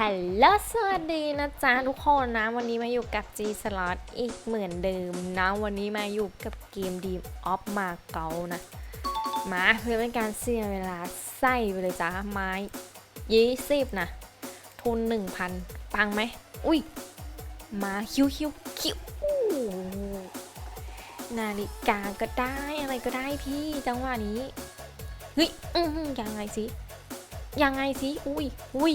ฮัลโหลสวัสดีนะจ๊ะทุกคนนะ วันนี้มาอยู่กับ G Slot อีกเหมือนเดิมนะ วันนี้มาอยู่กับเกม Dream of m a g a นะ มาเพื่อเป็นการเสียเวลาใส่ไปเลยจ้าไม้ยี่สิบนะ ทุน1,000ปังไหม อุ้ย มาคิวคิวคิวนาฬิกาก็ได้อะไรก็ได้พี่จังหวะนี้ เฮ้ยยังไงสิ ยังไงสิ อุ้ยอุ้ย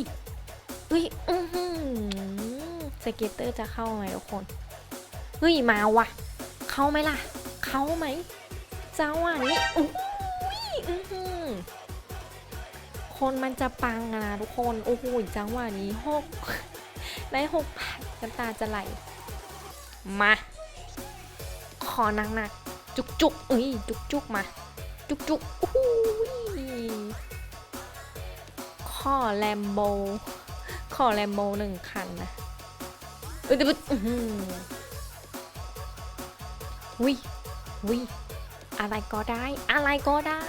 เฮ้ยอือหือสเก็ตเตอร์จะเข้าไหมทุกคน เฮ้ย มาว่ะเข้าไหมล่ะ เข้าไหมจังหวะนี้อุ้ยอื้อหือคนมันจะปังอะนะทุกคน โอ้โหจังหวะนี้หกได้หกพันน้ำตาจะไหล มา ขอหนักหนักจุกจุกๆเอ้ยจุกจุกมา จุกจุกๆอุ้ยข้อแลมโบ อแลมโบหนึ่งคันนะเอ้ยแต่ว่าอื้อหือวิวิอะไรก็ได้ อะไรก็ได้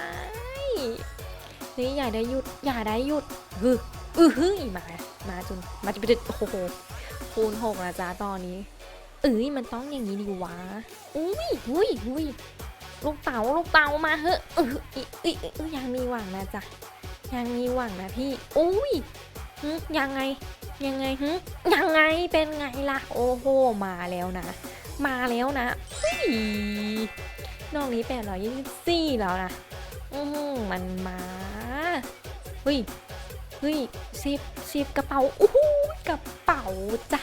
นี่อย่าได้หยุด อย่าได้หยุดฮึอือฮึมา มาจน มาจะไปโอ้โหคูณหกนะจ๊ะตอนนี้ เอ้ยมันต้องอย่างนี้ดีวะ อุ้ยอุ้ยอุ้ยลูกเต๋าลูกเต๋ามาเฮ้อะเออเอยเอยเอยยังมีหวังนะจ๊ะ ยังมีหวังนะพี่ อุ้ย หึยังไง ยังไงหึยังไงเป็นไงล่ะ โอ้โห มาแล้วนะ มาแล้วนะนอกนี้แปดร้อยยี่สิบสี่แล้วนะ อือหือมันมาเฮ้ยเฮ้ยสิบสิบกระเป๋าอู้หูกระเป๋าจ้ะ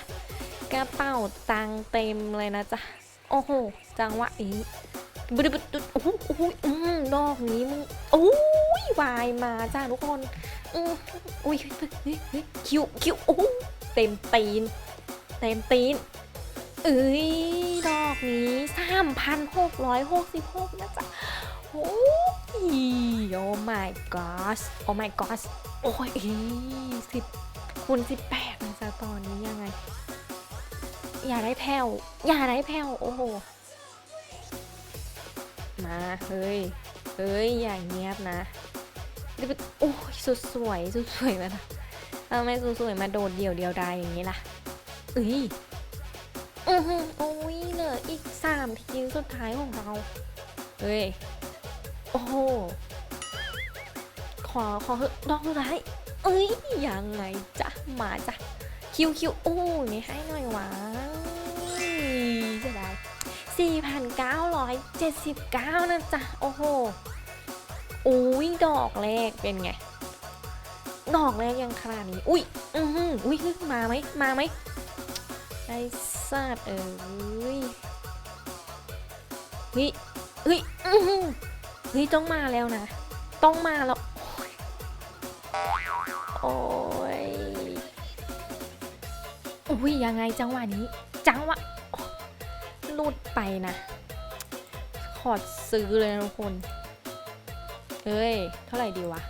กระเป๋าตังเต็มเลยนะจ๊ะ โอ้โห จังหวะนี้บุดบุดบุดโอ้โหโอ้โหอืมดอกนี้มึงโอ้ วายมาจ้าทุกคนอืมอุ้ยคิวคิวโอ้เต็มตีน เต็มตีน เอ้ย ดอกนี้สามพันหกร้อยหกสิบหกนะจ๊ะโอ้ยโอ้ my god โอ้ my god โอ้ยสิบคูณสิบแปดนะจ๊ะตอนนี้ยังไง อย่าได้แผ่วอย่าได้แผ่วโอ้โห มา เฮ้ย เฮ้ย อย่าเงียบนะ โอ้ยสุดสวยสุดสวยมานะทำไมสุดสวยมาโดดเดี่ยวเดียวดายอย่างนี้ล่ะเอ้ยอือหือโอ้ยเหลืออีกสามทีสุดท้ายของเราเฮ้ยโอ้โหขอขอเหอะดอกสุดท้ายเอ้ยยังไงจ๊ะมาจ้ะคิวคิวโอ้ยไม่ให้หน่อยวะเสียดาย4,979นะจ๊ะโอ้โห อุ้ยดอกแรกเป็นไง ดอกแรกยังขนาดนี้ อุ้ย อือหืออุ้ยมาไหมมาไหมไอ้สัตว์เอ้ยเฮ้ยเฮ้ยอือหือเฮ้ยต้องมาแล้วนะ ต้องมาแล้วโอ้ยอุ้ยยังไงจังหวะนี้ จังหวะหลุดไปนะ ขอซื้อเลยนะทุกคน เฮ้ย เท่าไหร่ดีวะ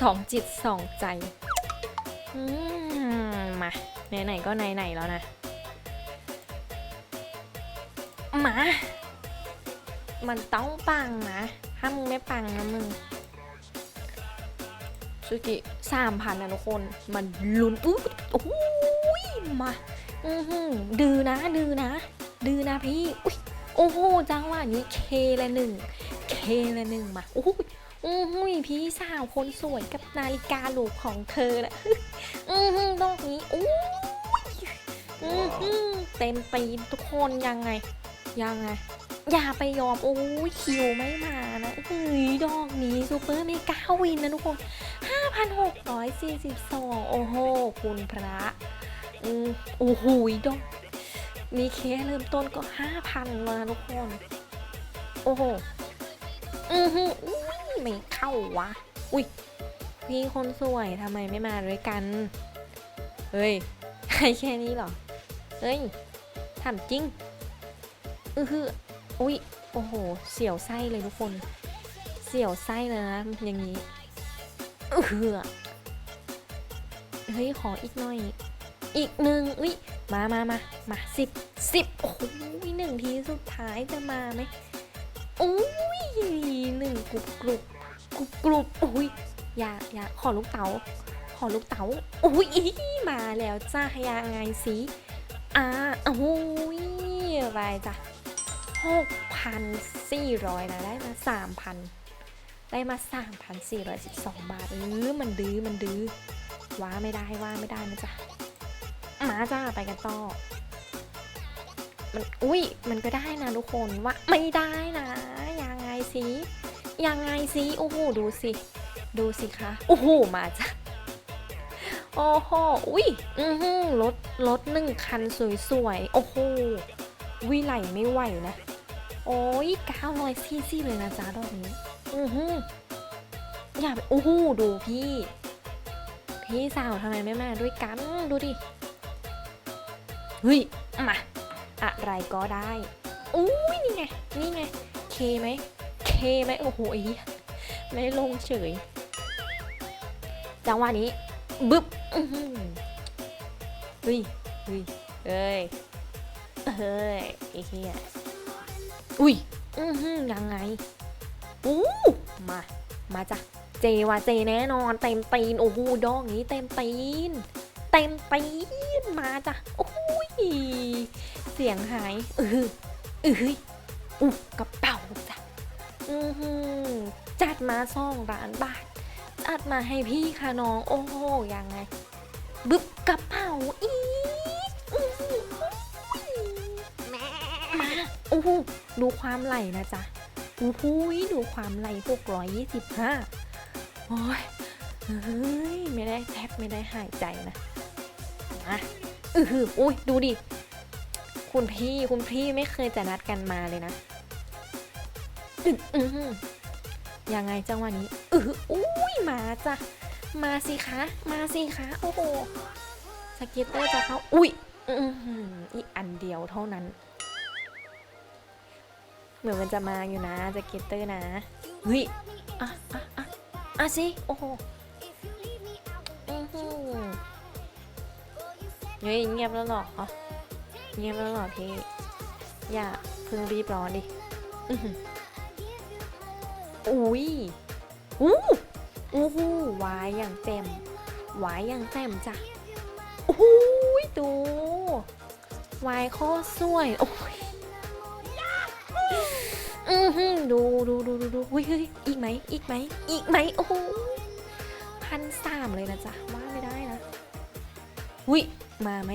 สองจิตสองใจอืมมา ไหนๆก็ไหนๆแล้วนะ มา มันต้องปังนะ ถ้ามึงไม่ปังนะมึงซูกิสามพันนะทุกคน มันลุ้นอุ้ยโอ้ยมา อือหือดือนะดือนะดือนะพี่อุ้ยโอ้โหจังหวะนี้เคละหนึ่งเคละหนึ่งมาโอ้ยอือหือพี่สาวคนสวยกับนาฬิกาหลูกของเธอนะอือหือดอกนี้อุ้อือหือเต็มตีนทุกคนยังไง ยังไง อย่าไปยอมโอ้ยคิวไม่มานะเฮ้ยดอกนี้ซูเปอร์เมกาวินนะทุกคน 5,642 โอ้โห คุณพระอืมโอ้โหดอก นี่แค่เริ่มต้นก็5,000แล้วนะทุกคน โอ้โห อือหืออุ้ยไม่เข้าวะ อุ้ยพี่คนสวยทำไมไม่มาด้วยกัน เฮ้ยให้แค่นี้เหรอ เฮ้ยถามจริง อือหืออุ้ย โอ้โห เสียวไส้เลยทุกคน เสียวไส้เลยนะ อย่างนี้ เออเฮ้ย ขออีกหน่อย อีกหนึ่งอุ้ย มามามามาสิบ สิบโอ้โหนึ่งทีสุดท้ายจะมาไหมอุ้ยหนึ่งกรุบกรุบกรุบกรุบอุ้ยอย่าอย่าขอลูกเต๋าขอลูกเต๋าอุ้ยมาแล้วจ้ายังไงสิอ่าโอ้ยอะไรจ้ะหกพันสี่ร้อยนะได้มาสามพันได้มาสามพันสี่ร้อยสิบสองบาทเออมันดื้อ มันดื้อว่าไม่ได้ ว่าไม่ได้นะจ๊ะ มาจ้า ไปกันต่อ มันอุ้ยมันก็ได้นะทุกคนว่าไม่ได้นะยังไงสิยังไงสิโอ้โหดูสิ ดูสิคะโอ้โหมาจ้ะโอ้โหอุ้ยอือหือรถรถหนึ่งคันสวยๆโอ้โหวิไหลไม่ไหวนะ โอ้ยเก้าร้อยซีซีเลยนะจ๊ะดอกนี้อือหืออย่าไปโอ้โหดูพี่ พี่สาวทำไมไม่มาด้วยกันดูดิเฮ้ยมา อะไรก็ได้อุ้ยนี่ไง นี่ไง เคไหม เคไหมโอ้โหไอ้เหี้ยไม่ลงเฉย จังหวะนี้ บึ๊บอื้อหือเฮ้ยเฮ้ยเอ้ยเฮ้ยไอ้เหี้ยอุ้ยอือหือยังไงอู้มา มาจ้ะ เจว่ะเจแน่นอน เต็มตีน โอ้โหดอกนี้เต็มตีน เต็มตีน มาจ้ะ โอ้ย สียงหายเออเอออู้กระเป๋าจ้ะอือหือจัดมาสองล้านบาท จัดมาให้พี่ค่ะน้อง โอ้โหยังไง บึบกระเป๋าอีกอื้อหือมาโอ้โหดูความไหลนะจ๊ะโอ้โหดูความไหลหกร้อยยี่สิบห้าโอ้ยเฮ้ย ไม่ได้แทบไม่ได้หายใจนะมาอือหืออุ้ยดูดิ คุณพี่คุณพี่ไม่เคยจะนัดกันมาเลยนะยังไงจังหวะนี้เอออุ้ยมาจ้ะมาสิคะ มาสิคะ โอ้โหสเก็ตเตอร์จะเข้าอุ้ยอื้อหืออีอันเดียวเท่านั้น เหมือนมันจะมาอยู่นะสเก็ตเตอร์นะเฮ้ยอะอะอะอะสิโอ้โหอื้อหือเฮ้ยเงียบแล้วหรอ เงียบแล้วหรอพี่ อย่าเพิ่งรีบร้อนดิอุ้ยอู้อู้หูวายอย่างเต็มวายอย่างเต็มจ้ะโอ้ยดูวายโคตรสวยโอ้ยอือหือดูดูดูดูดูอุ้ยเฮ้ยอีกไหมอีกไหมอีกไหมโอ้โหพันสามเลยนะจ๊ะว่าไม่ได้นะอุ้ยมาไหม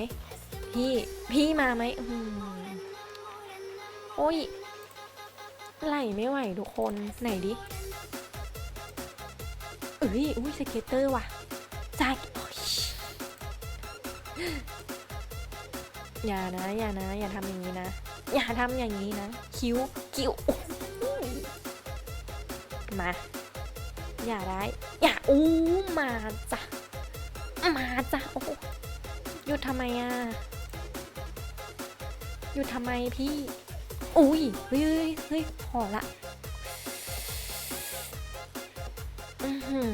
พี่พี่มาไหมอือหือโอ้ยไหลไม่ไหวทุกคนไหนดิเอ้ยอุ้ยสเก็ตเตอร์ว่ะจากอยอย่านะ อย่านะ อย่าทำอย่างนี้นะ อย่าทำอย่างนี้นะ คิ้วคิ้วมา อย่าได้อย่าอู้มาจ้ะมาจ้ะโอ้หยุดทำไมอะ ยุดทำไมพี่ อุ้ยเฮ้ยเฮ้ยพอละอือหือ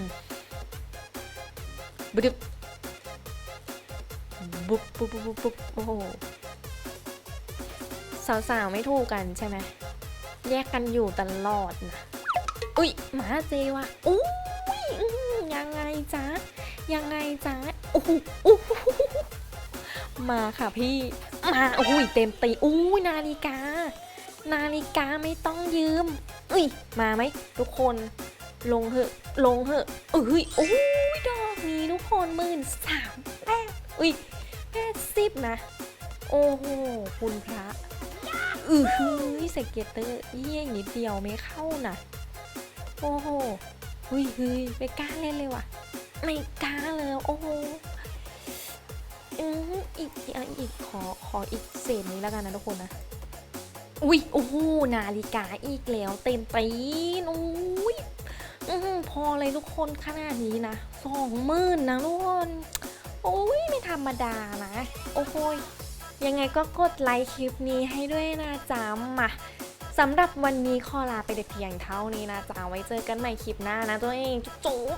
บึบบุ๊บบุ๊บบุ๊บบุ๊บบุ๊บโอ้โหสาวๆไม่ถูกกันใช่ไหมแยกกันอยู่ตลอดนะอุ้ยหมาเจวะอุ้ยยังไงจ๊ะยังไงจ๊ะโอ้หโอ้โหมาค่ะพี่ มาโอ้ยเต็มตีอุ้ยนาฬิกา นาฬิกาไม่ต้องยืมอุ้ยมาไหมทุกคนลงเหอะลงเหอะเอ้ยโอ้ยดอกนี้ทุกคนหมื่นสามแปดอุ้ยแปดสิบนะ โอ้โหคุณพระอือหือสเก็ตเตอร์เยี่ยงนิดเดียวไม่เข้านะโอ้โหเฮ้ยเฮ้ยไม่กล้าเล่นเลยว่ะ ไม่กล้าเลย โอ้โห อืออีกอีกขอขออีกเศษนี้แล้วกันนะทุกคนนะ อุ้ยโอ้โหนาฬิกาอีกแล้ว เต็มตีนอุ้ยอือพอเลยทุกคนขนาดนี้นะสองหมื่นนะทุกคนโอ้ยไม่ธรรมดานะ โอ้โหยยังไงก็กดไลค์คลิปนี้ให้ด้วยนะจ๊ะมาสำหรับวันนี้ขอลาไปแต่เพียงเท่านี้นะจ๊ะไว้เจอกันใหม่คลิปหน้านะตัวเองจุ๊บ